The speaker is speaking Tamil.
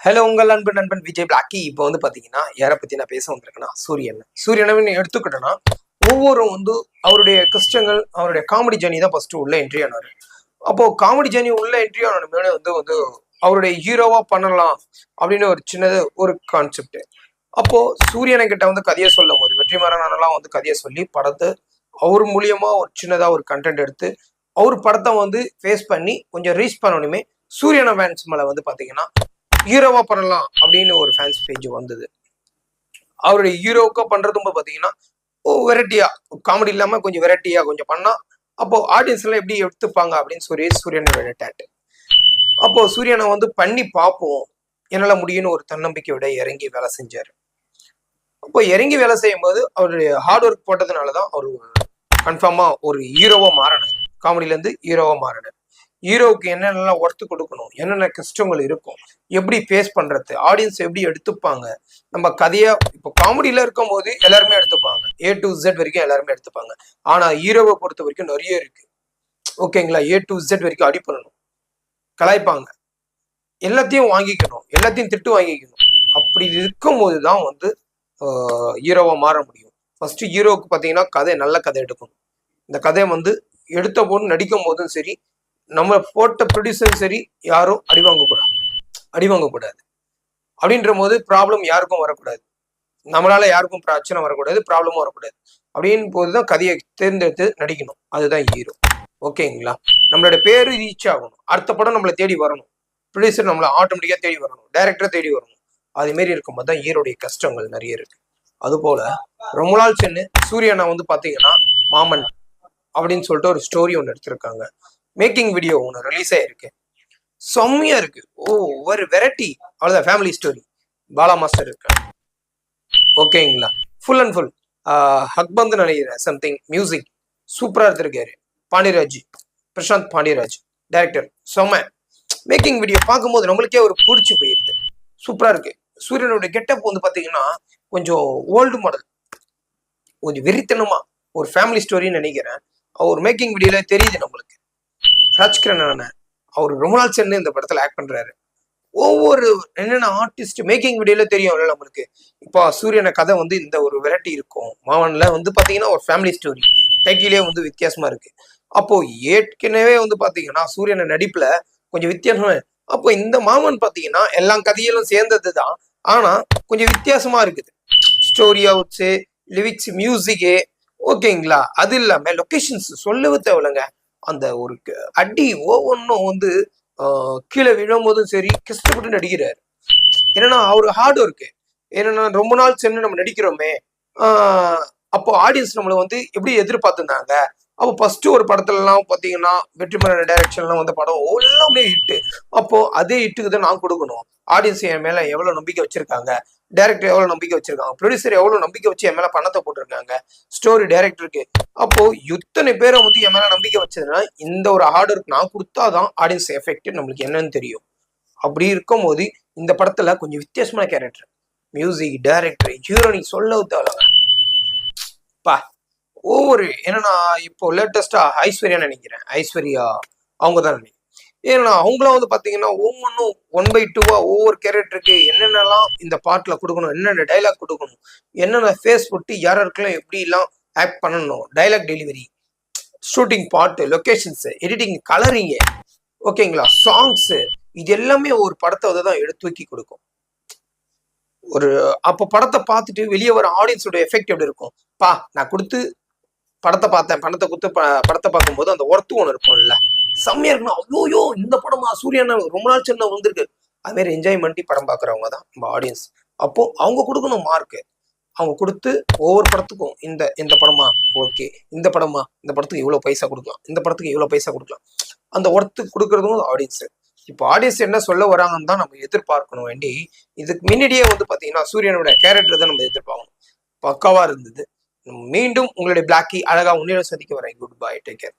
ஹலோ உங்கள் அன்பு நண்பன் விஜய் பிளாக்கி இப்போ வந்து பார்த்தீங்கன்னா யாரை பற்றி நான் பேச வந்திருக்கேன்னா சூரியன். சூரியனை எடுத்துக்கிட்டோன்னா ஒவ்வொரு வந்து அவருடைய கஷ்டங்கள் அவருடைய காமெடி ஜேர்னி தான் ஃபர்ஸ்ட் உள்ள என்ட்ரி ஆனார். அப்போ காமெடி ஜேர்னி உள்ள என்ட்ரி ஆனோடனே வந்து வந்து அவருடைய ஹீரோவா பண்ணலாம் அப்படின்னு ஒரு சின்னது ஒரு கான்செப்ட் அப்போ சூரியனை கிட்ட வந்து கதையை சொல்லும் போது வெற்றிமாறனெல்லாம் வந்து கதையை சொல்லி படத்தை அவர் மூலியமா ஒரு சின்னதா ஒரு கண்டென்ட் எடுத்து அவர் படத்தை வந்து ஃபேஸ் பண்ணி கொஞ்சம் ரீச் பண்ணணுமே சூரியன ஃபேன்ஸ் மேல வந்து பாத்தீங்கன்னா ஹீரோவா பண்ணலாம் அப்படின்னு ஒரு ஃபேன்ஸ் பேஜ் வந்தது. அவருடைய ஹீரோவுக்கு பண்றதும் பாத்தீங்கன்னா ஓ வெரைட்டியா. காமெடி இல்லாம கொஞ்சம் வெரைட்டியா கொஞ்சம் பண்ணா அப்போ ஆடியன்ஸ் எல்லாம் எப்படி எடுத்துப்பாங்க அப்படின்னு சொல்லி சூரியனோட டேட்டு அப்போ சூரியனை வந்து பண்ணி பார்ப்போம். என்னால முடியும்னு ஒரு தன்னம்பிக்கையோட இறங்கி வேலை செஞ்சாரு. அப்போ இறங்கி வேலை செய்யும் போது அவருடைய ஹார்ட் ஒர்க் போட்டதுனால தான் அவர் கன்ஃபார்மா ஒரு ஹீரோவா மாறினார். காமெடியில இருந்து ஹீரோவா மாறினார். ஹீரோவுக்கு என்னென்னலாம் ஒர்த்து கொடுக்கணும் என்னென்ன கஷ்டங்கள் இருக்கும் எப்படி ஃபேஸ் பண்றது ஆடியன்ஸ் எப்படி எடுத்துப்பாங்க நம்ம கதையா இப்போ காமெடியில இருக்கும் போது எல்லாருமே எடுத்துப்பாங்க. ஏ டு Z வரைக்கும் எல்லாருமே எடுத்துப்பாங்க. ஆனா ஹீரோவை பொறுத்த வரைக்கும் நிறைய இருக்கு. ஓகேங்களா? ஏ டு Z வரைக்கும் அடி பண்ணணும். கலாய்ப்பாங்க. எல்லாத்தையும் வாங்கிக்கணும். எல்லாத்தையும் திட்டு வாங்கிக்கணும். அப்படி இருக்கும்போது தான் வந்து ஹீரோவாக மாற முடியும். ஃபர்ஸ்ட் ஹீரோவுக்கு பார்த்தீங்கன்னா கதை நல்ல கதை எடுக்கணும். இந்த கதையை வந்து எடுத்த போதும் நடிக்கும் போதும் சரி நம்ம போட்ட ப்ரொடியூசரும் சரி யாரும் அடி வாங்கக்கூடாது அடி வாங்கக்கூடாது அப்படின்ற போது ப்ராப்ளம் யாருக்கும் வரக்கூடாது. நம்மளால யாருக்கும் பிரச்சனை வரக்கூடாது ப்ராப்ளமும் வரக்கூடாது. அப்படின்னு போது தான் கதையை தேர்ந்தெடுத்து நடிக்கணும். அதுதான் ஹீரோ. ஓகேங்களா? நம்மளோட பேரு ரீச் ஆகணும். அடுத்த படம் நம்மளை தேடி வரணும். ப்ரொடியூசர் நம்மளை ஆட்டோமேட்டிக்காக தேடி வரணும். டைரக்டரை தேடி வரணும். அதே மாரி இருக்கும்போது தான் ஈரோடைய கஷ்டங்கள் நிறைய இருக்கு. அதுபோல ரொம்ப நாள் சென்று சூரியனா வந்து பார்த்தீங்கன்னா மாமன் அப்படின்னு சொல்லிட்டு ஒரு ஸ்டோரி ஒன்று எடுத்திருக்காங்க. மேக்கிங் வீடியோ ஒன்று ரிலீஸ் ஆயிருக்கு. செம்மையா இருக்கு. ஓ ஒரு வெரைட்டி அவ்வளோதான் ஃபேமிலி ஸ்டோரி பாலா மாஸ்டர் இருக்காங்க ஓகேங்களா ஃபுல் அண்ட் ஃபுல் ஹக்பந்து நினைக்கிறேன் சம்திங் மியூசிக் சூப்பரா எடுத்திருக்காரு. பாண்டியராஜ். பிரசாந்த் பாண்டியராஜ். டைரக்டர் செம்ம. மேக்கிங் வீடியோ பார்க்கும்போது நம்மளுக்கே ஒரு பிடிச்சி போயிடுது சூப்பரா இருக்கு. சூரியனுடைய கெட்டப் வந்து பாத்தீங்கன்னா கொஞ்சம் ஓல்டு மாடல் கொஞ்சம் வெறித்தனமா ஒரு ஃபேமிலி ஸ்டோரின்னு நினைக்கிறேன். அவர் மேக்கிங் வீடியோல தெரியுது நம்மளுக்கு. ராஜ்கிரண் அண்ணன். அவர் ரொம்ப நாள் சென்று இந்த படத்துல ஆக்ட் பண்றாரு. ஒவ்வொரு என்னென்ன ஆர்டிஸ்ட் மேக்கிங் வீடியோல தெரியும்ல நம்மளுக்கு. இப்போ சூரியன கதை வந்து இந்த ஒரு வெரைட்டி இருக்கும். மாவனில் வந்து பார்த்தீங்கன்னா ஒரு ஃபேமிலி ஸ்டோரி டைட்டிலே வந்து வித்தியாசமா இருக்கு. அப்போ ஏற்கனவே வந்து பார்த்தீங்கன்னா சூரியன நடிப்புல கொஞ்சம் வித்தியாசமாக அப்போ இந்த மாமன் பார்த்தீங்கன்னா எல்லா கதையிலும் சேர்ந்தது தான் ஆனா கொஞ்சம் வித்தியாசமா இருக்குது. ஸ்டோரி அவுட்ஸு லிரிக்ஸ் மியூசிக்கு ஓகேங்களா? அது இல்லாம லொக்கேஷன்ஸ் சொல்லவே தேவையில்லைங்க. அந்த ஒரு அடி ஒவ்வொன்றும் வந்து ஆஹ், கீழே விழும்போதும் சரி கஷ்டப்பட்டு நடிக்கிறாரு. என்னன்னா அவர் ஹார்ட் ஒர்க்கு என்னன்னா ரொம்ப நாள் சென்று நம்ம நடிக்கிறோமே. ஆஹ், அப்போ ஆடியன்ஸ் நம்மளை வந்து எப்படி எதிர்பார்த்துருந்தாங்க? அப்போ ஃபர்ஸ்ட் ஒரு படத்துலலாம் பார்த்தீங்கன்னா வெற்றிமரன் டைரக்ஷன்லாம் வந்த படம் எல்லாமே ஹிட்டு அப்போ அதே ஹிட்டுக்கு தான் நான் கொடுக்கணும். ஆடியன்ஸ் என் மேலே எவ்வளோ நம்பிக்கை வச்சிருக்காங்க? டேரக்டர் எவ்வளோ நம்பிக்கை வச்சிருக்காங்க? ப்ரொடியூசர் எவ்வளோ நம்பிக்கை வச்சு என் மேலே பணத்தை போட்டிருக்காங்க? ஸ்டோரி டேரக்டருக்கு அப்போ இத்தனை பேரை வந்து என் மேலே நம்பிக்கை வச்சதுன்னா இந்த ஒரு ஆர்டருக்கு நான் நான் கொடுத்தாதான் ஆடியன்ஸ் எஃபெக்ட் நம்மளுக்கு என்னன்னு தெரியும். அப்படி இருக்கும்போது இந்த படத்துல கொஞ்சம் வித்தியாசமான கேரக்டர் மியூசிக் டேரக்டர் ஹீரோனி சொல்ல பா. ஒவ்வொரு என்னன்னா இப்போ லேட்டஸ்டா ஐஸ்வர்யா நினைக்கிறேன். ஐஸ்வர்யா அவங்க தான் நினைக்கிறேன் ஏன்னா அவங்களாம் வந்து பாத்தீங்கன்னா ஒவ்வொன்றும் ஒன் பை டூவா ஒவ்வொரு கேரக்டருக்கு என்னென்னலாம் இந்த பாட்டுல கொடுக்கணும் என்னென்ன டைலாக் கொடுக்கணும் என்னென்ன ஃபேஸ் போட்டு யாராருக்கெல்லாம் எப்படிலாம் ஆக்ட் பண்ணணும் டைலாக் டெலிவரி ஷூட்டிங் பாட்டு லொக்கேஷன்ஸு எடிட்டிங் கலரிங்கு ஓகேங்களா? சாங்ஸ் இது எல்லாமே ஒரு படத்தை வந்து தான் எடுத்து தூக்கி கொடுக்கும். ஒரு அப்போ படத்தை பார்த்துட்டு வெளியே வர ஆடியன்ஸோட எஃபெக்ட் எப்படி இருக்கும்? பா நான் கொடுத்து படத்தை பார்த்தேன் படத்தை கொடுத்து ப- படத்தை பார்க்கும்போது அந்த ஒர்த்து ஒன்று இருக்கும்ல. செம்மையா இருக்கணும் அவ்வளோயோ இந்த படமா சூரியன் ரொம்ப நாள் சின்ன வந்திருக்கு. அது மாதிரி என்ஜாய் பண்ணி படம் பார்க்குறவங்க தான் நம்ம ஆடியன்ஸ் அப்போ அவங்க கொடுக்கணும் மார்க்கு அவங்க கொடுத்து ஒவ்வொரு படத்துக்கும் இந்த இந்த படமா ஓகே இந்த படமா இந்த படத்துக்கு இவ்வளோ பைசா கொடுக்கலாம். இந்த படத்துக்கு இவ்வளோ பைசா கொடுக்கலாம். அந்த ஒர்த்துக்கு கொடுக்கறதும் ஆடியன்ஸ் இப்போ ஆடியன்ஸ் என்ன சொல்ல வராங்கன்னு தான் நம்ம எதிர்பார்க்கணும் வேண்டி இதுக்கு முன்னாடியே வந்து பார்த்தீங்கன்னா சூரியனோட கேரக்டர் தான் நம்ம எதிர்பார்க்கணும். பக்காவாக இருந்தது. மீண்டும் உங்களுடைய பிளாக்கி அழகா உன்னிடம் சந்திக்க வரேன். Good bye take care